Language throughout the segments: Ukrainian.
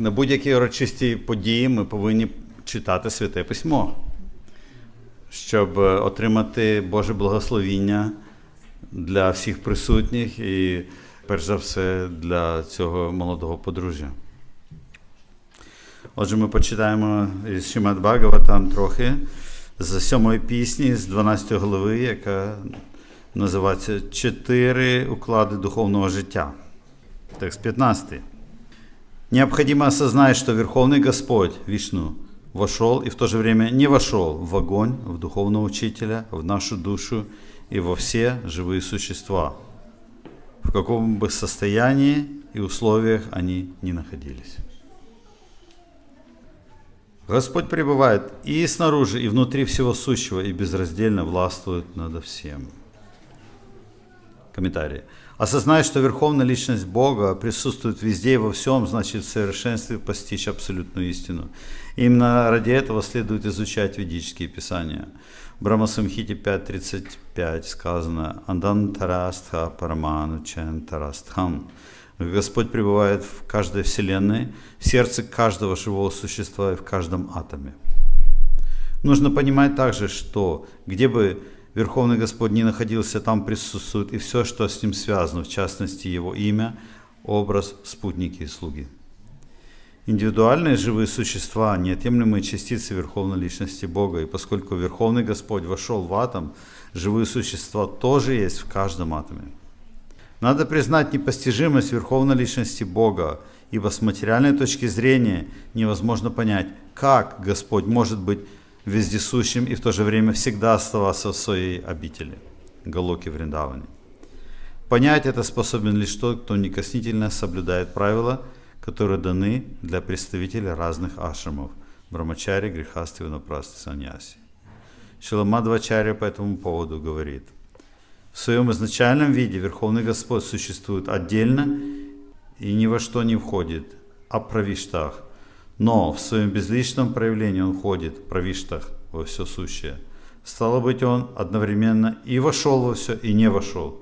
на будь-які урочисті події ми повинні читати святе письмо, щоб е, отримати Боже благословіння для всіх присутніх і, перш за все, для цього молодого подружжя. Отже, ми почитаємо із Шимат Бхагаватам трохи з сьомої пісні, з 12 глави, яка називається Чотири уклади духовного життя. Текст 15. Необходимо осознать, что Верховный Господь, Вишну, вошел и в то же время не вошел в огонь, в духовного учителя, в нашу душу и во все живые существа, в каком бы состоянии и условиях они ни находились. Господь пребывает и снаружи, и внутри всего сущего, и безраздельно властвует над всем. Комментарий. Осознать, что Верховная Личность Бога присутствует везде и во всем, значит в совершенстве постичь абсолютную истину. Именно ради этого следует изучать ведические писания. В Брамасамхите 5.35 сказано «Андантарастха параману чантарастхам». Господь пребывает в каждой вселенной, в сердце каждого живого существа и в каждом атоме. Нужно понимать также, что где бы Верховный Господь не находился, там присутствует и все, что с ним связано, в частности, его имя, образ, спутники и слуги. Индивидуальные живые существа – неотъемлемые частицы Верховной Личности Бога, и поскольку Верховный Господь вошел в атом, живые существа тоже есть в каждом атоме. Надо признать непостижимость Верховной Личности Бога, ибо с материальной точки зрения невозможно понять, как Господь может быть вездесущим и в то же время всегда оставаться в своей обители, Галоке Вриндаване. Понять это способен лишь тот, кто некоснительно соблюдает правила, которые даны для представителей разных ашрамов – Брамачари, Грехасти, Ванапрасти, Саньяси. Шиламадвачарья по этому поводу говорит – в своем изначальном виде Верховный Господь существует отдельно и ни во что не входит, а правиштах. Но в своем безличном проявлении Он входит в правиштах во все сущее. Стало быть, Он одновременно и вошел во все, и не вошел.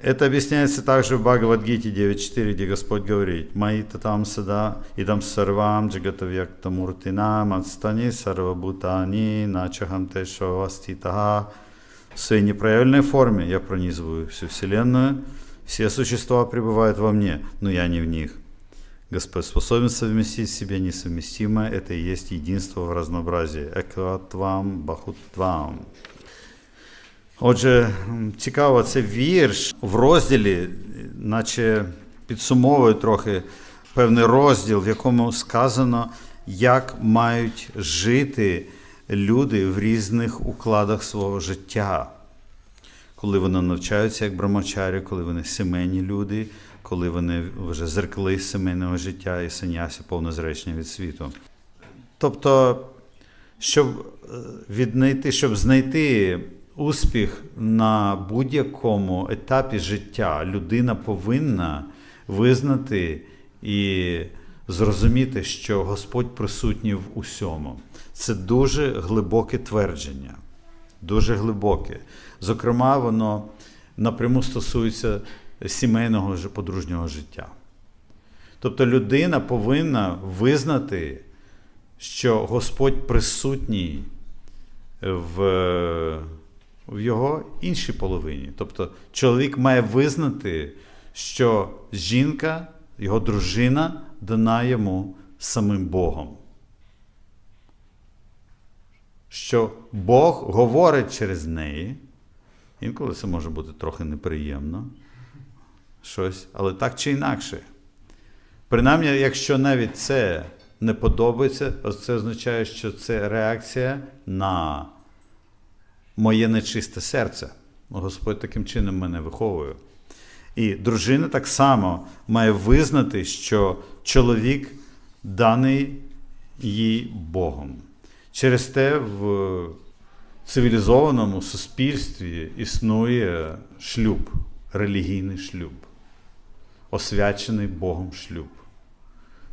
Это объясняется также в Бхагавадгите 9.4, где Господь говорит «Маи татам сада идам сарвам джагатавьякта муртинам отстани сарвабутани начахам тешаваститаха» В своей неправильной форме я пронизываю всю Вселенную, все существа пребывают во мне, но я не в них. Господь способен совместить в себе несовместимое, это и есть единство в разнообразии. Екватвам, бахутвам. Отже, цікаво, це вірш в розділі, наче підсумовує трохи певний розділ, в якому сказано, як мають жити люди в різних укладах свого життя, коли вони навчаються як брамачарі, коли вони сімейні люди, коли вони вже зеркали з життя і санясі повне зречення від світу. Тобто, щоб віднайти, щоб знайти успіх на будь-якому етапі життя, людина повинна визнати і зрозуміти, що Господь присутній в усьому. Це дуже глибоке твердження, дуже глибоке. Зокрема, воно напряму стосується сімейного подружнього життя. Тобто людина повинна визнати, що Господь присутній в, в його іншій половині. Тобто чоловік має визнати, що жінка, його дружина дана йому самим Богом що Бог говорить через неї. Інколи це може бути трохи неприємно, щось, але так чи інакше. Принаймні, якщо навіть це не подобається, це означає, що це реакція на моє нечисте серце. Господь таким чином мене виховує. І дружина так само має визнати, що чоловік даний їй Богом. Через те в цивілізованому суспільстві існує шлюб, релігійний шлюб, освячений Богом шлюб.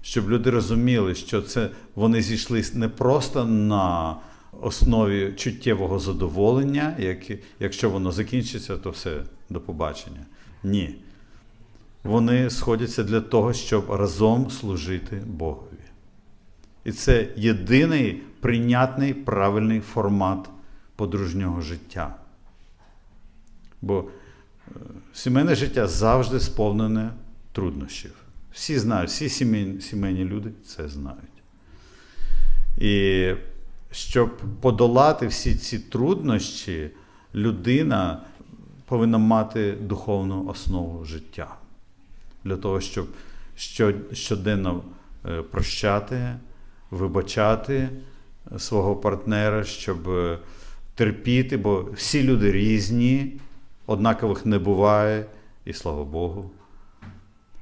Щоб люди розуміли, що це вони зійшли не просто на основі чуттєвого задоволення, як, якщо воно закінчиться, то все до побачення. Ні. вони сходяться для того, щоб разом служити Богові. І це єдиний прийнятний правильний формат подружнього життя. Бо е, сімейне життя завжди сповнене труднощів. Всі знають, всі сімейні, люди це знають. І щоб подолати всі ці труднощі, людина повинна мати духовну основу життя. Для того, щоб щоденно е, прощати, вибачати свого партнера, щоб е, терпіти, бо всі люди різні, однакових не буває, і слава Богу.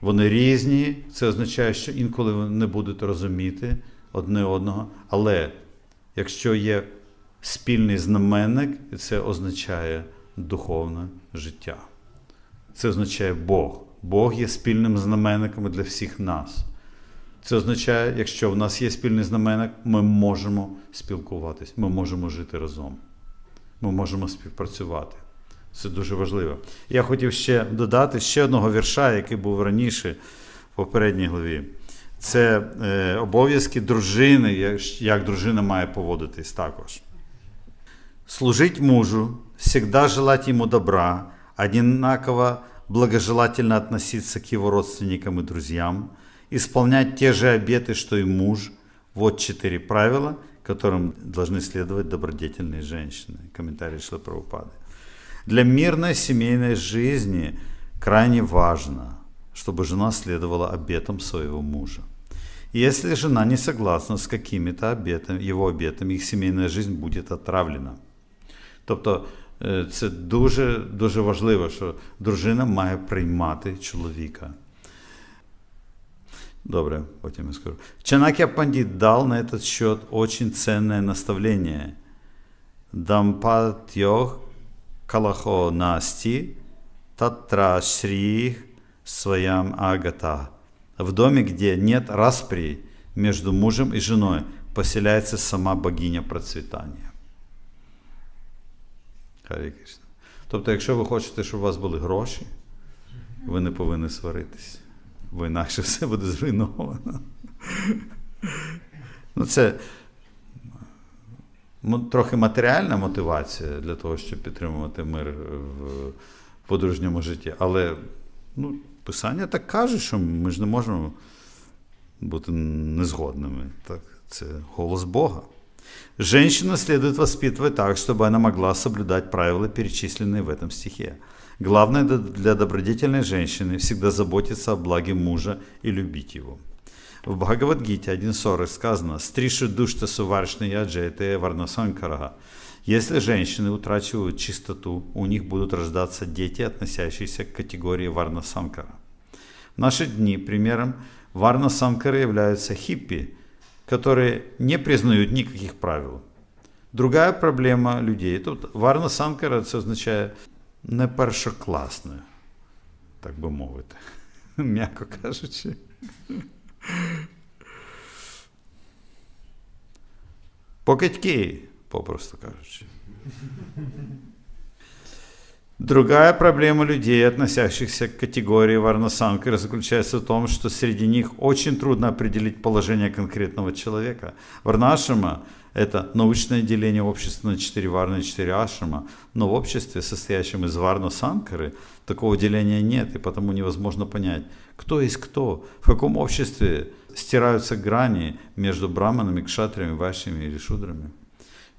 Вони різні, це означає, що інколи вони не будуть розуміти одне одного. Але якщо є спільний знаменник, це означає духовне життя. Це означає Бог. Бог є спільним знаменником для всіх нас. Це означає, якщо в нас є спільний знаменник, ми можемо спілкуватись, ми можемо жити разом, ми можемо співпрацювати. Це дуже важливо. Я хотів ще додати ще одного вірша, який був раніше в попередній главі. Це е, обов'язки дружини, як, як дружина має поводитись також. Служить мужу, всегда желать ему добра, одинаково благожелательно относиться к его родственникам и друзьям, исполнять те же обеты, что и муж. Вот четыре правила, которым должны следовать добродетельные женщины. Комментарий Шлапрабхупады. Для мирной семейной жизни крайне важно, чтобы жена следовала обетам своего мужа. И если жена не согласна с какими-то обетами, его обетами, их семейная жизнь будет отравлена. Тобто е, це дуже, дуже важливо, що дружина має приймати чоловіка. Добре, потім я скажу. Чанакья Пандит дал на этот счет очень ценное наставление. Дампатьох калахо насти татра шрих своям агата. В доме, где нет распри между мужем и женой, поселяется сама богиня процветания. Харі Кришна. Тобто, якщо ви хочете, щоб у вас були гроші, ви не повинні сваритись, бо інакше все буде зруйновано. Ну, це трохи матеріальна мотивація для того, щоб підтримувати мир в подружньому житті. Але ну, Писання так каже, що ми ж не можемо бути незгодними. Так, Це голос Бога. Женщину следует воспитывать так, чтобы она могла соблюдать правила, перечисленные в этом стихе. Главное для добродетельной женщины всегда заботиться о благе мужа и любить его. В Бхагавадгите 1.40 сказано «Стриши душта суваршны яджете варнасанкарага». Если женщины утрачивают чистоту, у них будут рождаться дети, относящиеся к категории варнасанкара. В наши дни примером варнасанкара являются хиппи, которые не признают никаких правил. Другая проблема людей. Тут варна санкара це означає не першокласне, так би мовити, м'яко кажучи. Покидьки, попросту кажучи. Другая проблема людей, относящихся к категории Варнасанкара, заключается в том, что среди них очень трудно определить положение конкретного человека. Варнашама – это научное деление общества на четыре варны и четыре ашама, но в обществе, состоящем из варна-санкары, такого деления нет, и потому невозможно понять, кто есть кто, в каком обществе стираются грани между браманами, кшатриями, вайшами или шудрами.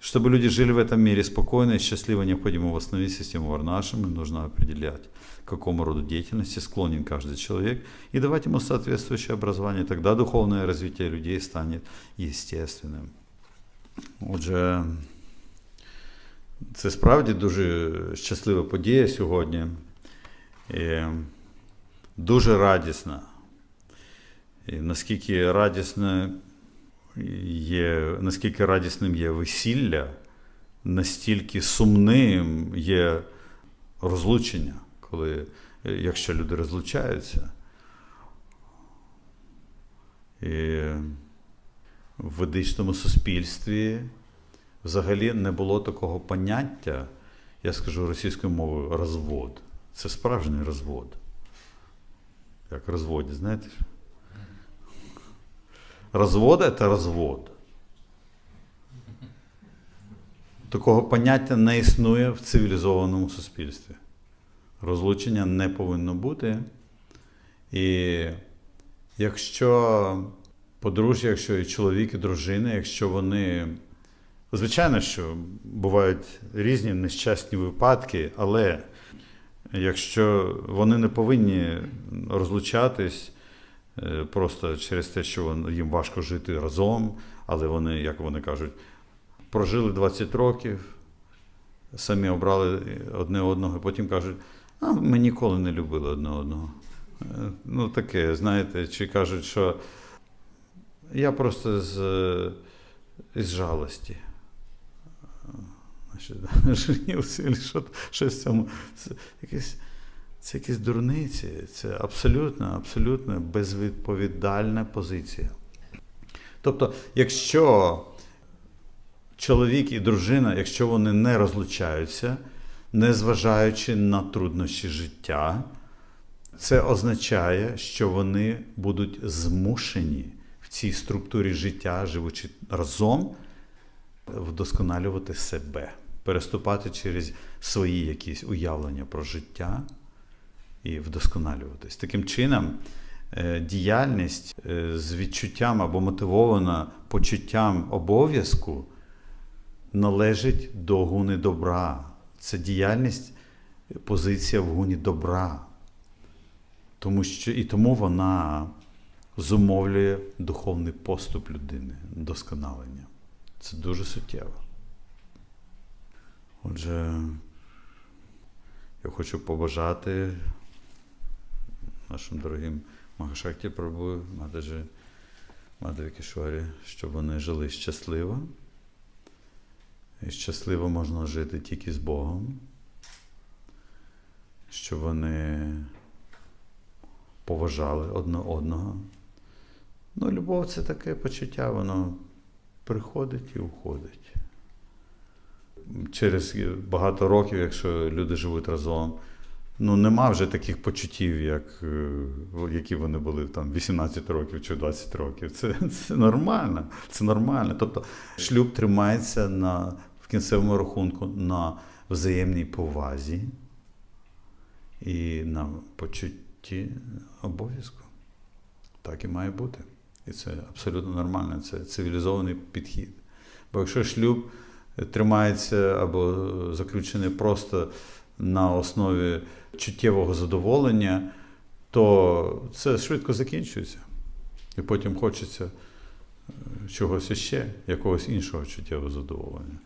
Чтобы люди жили в этом мире спокойно и счастливо, необходимо восстановить систему Варнашами, нужно определять, к какому роду деятельности склонен каждый человек, и давать ему соответствующее образование. Тогда духовное развитие людей станет естественним. Отже, це справді дуже щаслива подія сьогодні. І дуже радісна. І наскільки радісна є, наскільки радісним є весілля, настільки сумним є розлучення, коли, якщо люди розлучаються. І в ведичному суспільстві взагалі не було такого поняття, я скажу російською мовою, розвод. Це справжній розвод. як розводі, знаєте? Розвод це розвод. Такого поняття не існує в цивілізованому суспільстві. Розлучення не повинно бути. І якщо подружжя, якщо і чоловік, і дружина, якщо вони. Звичайно, що бувають різні нещасні випадки, але якщо вони не повинні розлучатись просто через те, що їм важко жити разом, але вони, як вони кажуть, прожили 20 років, самі обрали одне одного, і потім кажуть, а ми ніколи не любили одне одного. Е, Ну, таке, знаєте, чи кажуть, що я просто з, е, із жалості. Значить, женився, чи що, щось в цьому. Це якісь, це якісь дурниці, це абсолютно, абсолютно безвідповідальна позиція. Тобто, якщо чоловік і дружина, якщо вони не розлучаються, незважаючи на труднощі життя, це означає, що вони будуть змушені в цій структурі життя, живучи разом, вдосконалювати себе, переступати через свої якісь уявлення про життя і вдосконалюватись. Таким чином, е, діяльність е, з відчуттям або мотивована почуттям обов'язку належить до гуни добра. Це діяльність, позиція в гуні добра. Тому що і тому вона зумовлює духовний поступ людини, досконалення. Це дуже суттєво. Отже, я хочу побажати нашим дорогим Махашакті Прабу, Мададжі, Мадаві Кішварі, щоб вони жили щасливо. І щасливо можна жити тільки з Богом, щоб вони поважали одне одного. Ну, любов це таке почуття, воно приходить і уходить. Через багато років, якщо люди живуть разом, ну нема вже таких почуттів, як, е, які вони були там 18 років чи 20 років. Це, це нормально. Це нормально. Тобто шлюб тримається на, в кінцевому рахунку на взаємній повазі і на почутті обов'язку. Так і має бути. І це абсолютно нормально, це цивілізований підхід. Бо якщо шлюб тримається або заключений просто на основі чуттєвого задоволення, то це швидко закінчується. І потім хочеться е, чогось іще, якогось іншого чуттєвого задоволення.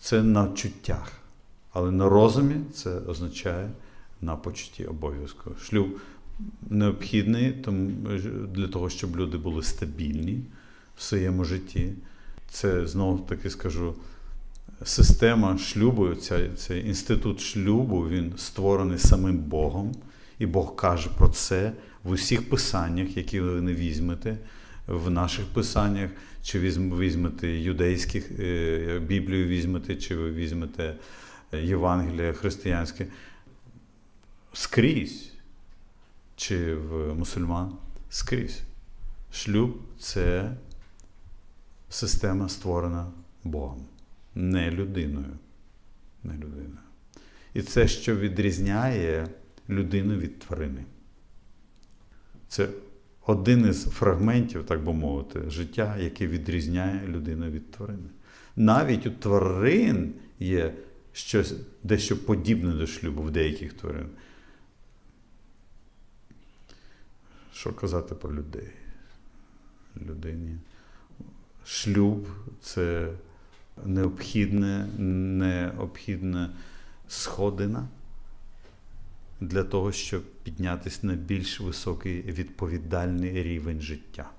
Це на чуттях. Але на розумі це означає на почутті обов'язку. Шлюб необхідний для того, щоб люди були стабільні в своєму житті. Це знову таки скажу. Система шлюбу, ця, цей інститут шлюбу, він створений самим Богом, і Бог каже про це в усіх писаннях, які ви не візьмете, в наших писаннях, чи візьмете юдейських е, Біблію візьмете, чи ви візьмете Євангеліє християнське. Скрізь, чи в мусульман, скрізь. Шлюб це система створена Богом не людиною. Не людиною. І це, що відрізняє людину від тварини. Це один із фрагментів, так би мовити, життя, яке відрізняє людину від тварини. Навіть у тварин є щось дещо подібне до шлюбу в деяких тварин. Що казати про людей? Людині. Шлюб це необхідне, необхідна сходина для того, щоб піднятися на більш високий відповідальний рівень життя.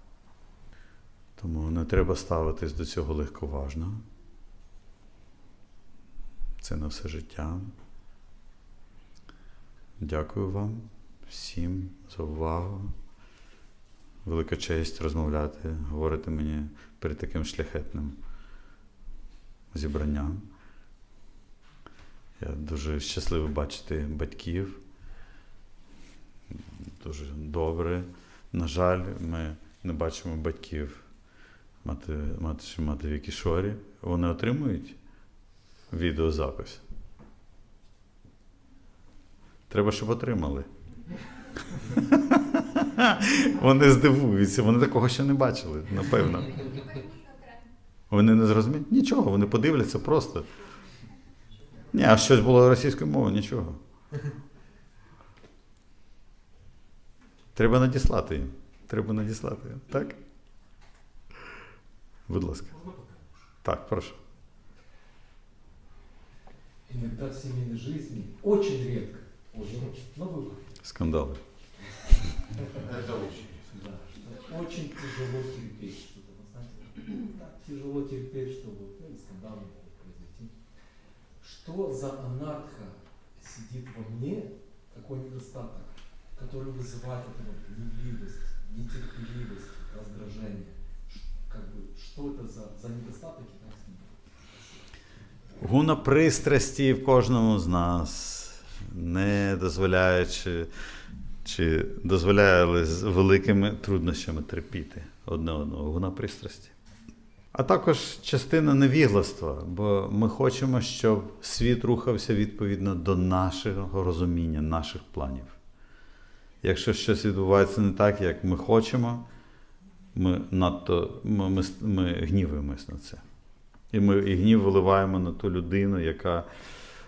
Тому не треба ставитись до цього легковажно. Це на все життя. Дякую вам всім за увагу. Велика честь розмовляти, говорити мені перед таким шляхетним зібранням. Я дуже щасливий бачити батьків. дуже добре. На жаль, ми не бачимо батьків мати, мати в Кішорі. Вони отримують відеозапис. Треба, щоб отримали. Вони здивуються, вони такого ще не бачили, напевно. Вони не зрозуміють нічого, вони подивляться просто. Ні, а щось було російською мовою, нічого. Треба надіслати їм. Треба надіслати. їм. Так? Будь ласка. Так, прошу. Иногда в семейной жизни очень редко, очень, но бывает, Скандали. Это очень. да, что очень тяжело терпеть что-то, вы знаете, так тяжело терпеть, что вот, ну, и скандалы могут произойти. Что за анарха сидит во мне, какой недостаток, который вызывает эту вот гневливость, нетерпеливость, раздражение? Ш- Как бы, что это за, за недостаток и как с ним бороться? Гуна пристрасті в кожному з нас, не дозволяючи, чи дозволяє, але з великими труднощами терпіти одне одного. Гуна пристрасті. А також частина невігластва, бо ми хочемо, щоб світ рухався відповідно до нашого розуміння, наших планів. Якщо щось відбувається не так, як ми хочемо, ми надто ми, ми, ми гнівуємось на це. І ми і гнів виливаємо на ту людину, яка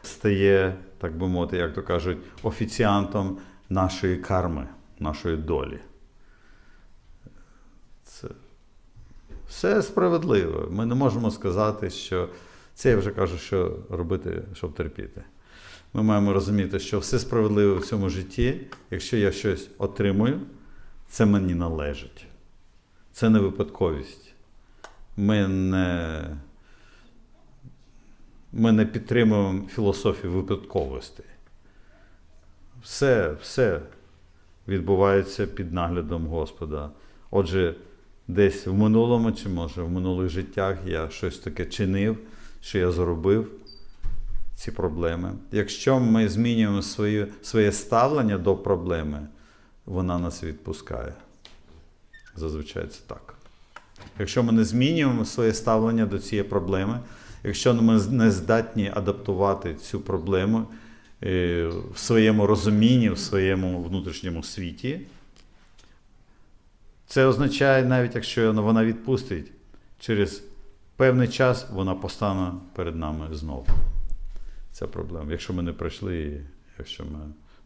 стає, так би мовити, як то кажуть, офіціантом нашої карми, нашої долі. Це все справедливо. Ми не можемо сказати, що це я вже кажу, що робити, щоб терпіти. Ми маємо розуміти, що все справедливо в цьому житті, якщо я щось отримую, це мені належить. Це не випадковість. Ми не, ми не підтримуємо філософію випадковостей. Все, все відбувається під наглядом Господа. Отже, десь в минулому, чи може в минулих життях я щось таке чинив, що я заробив ці проблеми. Якщо ми змінюємо своє, своє ставлення до проблеми, вона нас відпускає. Зазвичай це так. Якщо ми не змінюємо своє ставлення до цієї проблеми, якщо ми не здатні адаптувати цю проблему е, в своєму розумінні, в своєму внутрішньому світі, це означає, навіть якщо вона відпустить, через певний час вона постане перед нами знову. Це проблема. Якщо ми не пройшли, якщо ми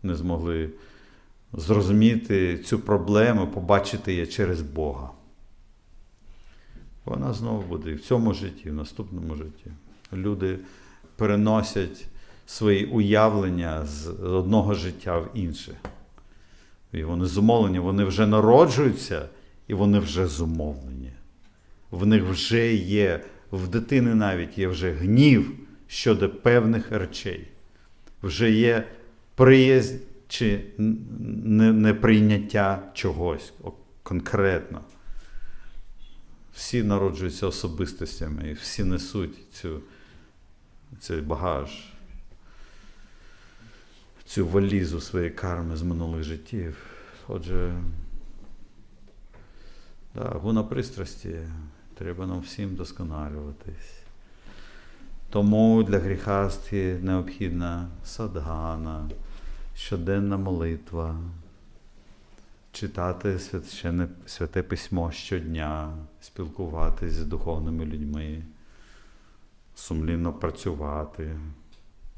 не змогли зрозуміти цю проблему, побачити її через Бога. Вона знову буде і в цьому житті, і в наступному житті. Люди переносять свої уявлення з одного життя в інше. І вони зумовлені, вони вже народжуються, і вони вже зумовлені. В них вже є, в дитини навіть є вже гнів щодо певних речей. Вже є приязнь чи неприйняття чогось конкретно. Всі народжуються особистостями, і всі несуть цю, цей багаж, цю валізу своєї карми з минулих життів. Отже, да, гуна пристрасті, треба нам всім досконалюватись. Тому для гріхасті необхідна садгана, щоденна молитва, читати священне, святе письмо щодня, спілкуватись з духовними людьми, сумлінно працювати,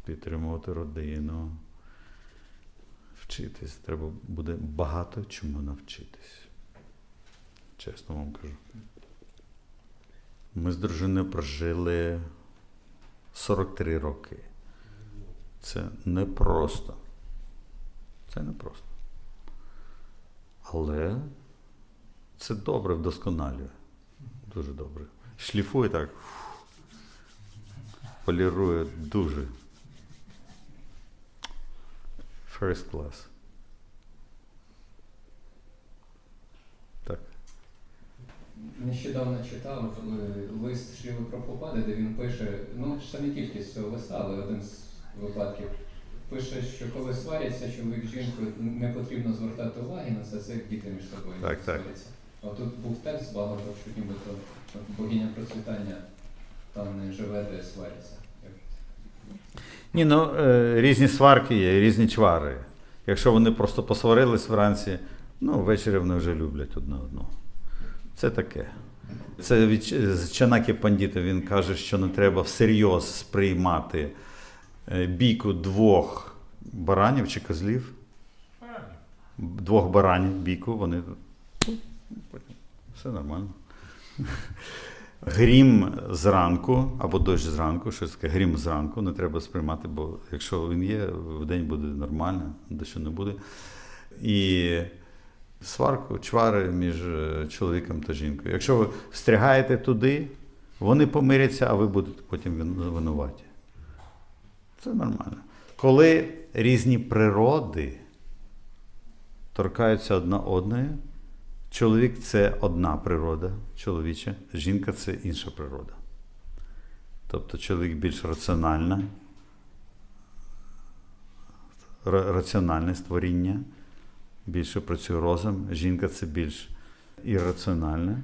підтримувати родину, вчитись. Треба буде багато чому навчитись. Чесно вам кажу. Ми з дружиною прожили 43 роки. Це непросто. Це непросто. Але це добре вдосконалює. Дуже добре. Шліфує так. Полірує дуже. First class. Так. Нещодавно читав е, лист Шріли Прабхупади, де він пише, ну ж не тільки з цього листа, але один з випадків. пише, що коли сваряться, чоловік з жінкою не потрібно звертати уваги на це, це як діти між собою Так, так. сваряться. А тут був текст багато, що нібито богиня процвітання там не живе, де сваряться. Ні, ну е, різні сварки є, різні чвари. Якщо вони просто посварились вранці, ну ввечері вони вже люблять одне одного. Це таке. Це від з Чанакі Пандіта він каже, що не треба всерйоз сприймати е, бійку двох баранів чи козлів. Двох баранів бійку, вони. ну, Все нормально. Грім зранку або дощ зранку, щось таке, грім зранку не треба сприймати, бо якщо він є, в день буде нормально, дощу не буде. І сварку, чвари між е, чоловіком та жінкою. Якщо ви встрягаєте туди, вони помиряться, а ви будете потім винуваті. Це нормально. Коли різні природи торкаються одна одної, чоловік це одна природа чоловіча, жінка це інша природа. Тобто чоловік більш раціональна, раціональне створіння, більше працює розум, жінка це більш ірраціональне.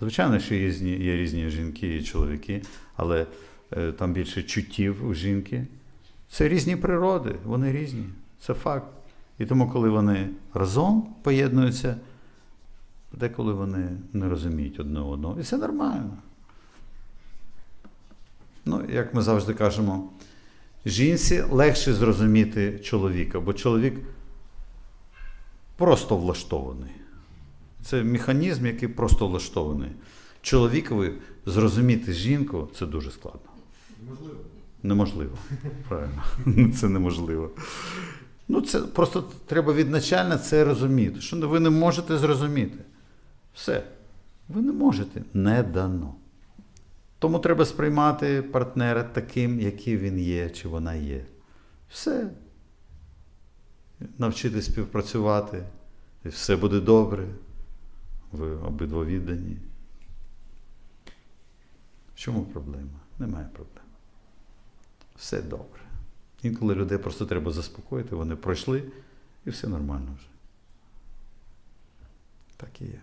Звичайно, що є різні, є різні жінки і чоловіки, але е, там більше чуттів у жінки. Це різні природи, вони різні. Це факт. І тому, коли вони разом поєднуються, деколи вони не розуміють одне одного. І це нормально. Ну, як ми завжди кажемо, жінці легше зрозуміти чоловіка, бо чоловік просто влаштований. Це механізм, який просто влаштований. Чоловікові зрозуміти жінку це дуже складно. Можливо. Неможливо. Правильно. Це неможливо. Ну, це просто треба відначально це розуміти. Що ви не можете зрозуміти. Все. Ви не можете. Не дано. Тому треба сприймати партнера таким, який він є, чи вона є. Все. Навчитись співпрацювати. І все буде добре. Ви обидва віддані. В чому проблема? Немає проблем. Все добре. Інколи людей просто треба заспокоїти, вони пройшли, і все нормально вже. Так і є.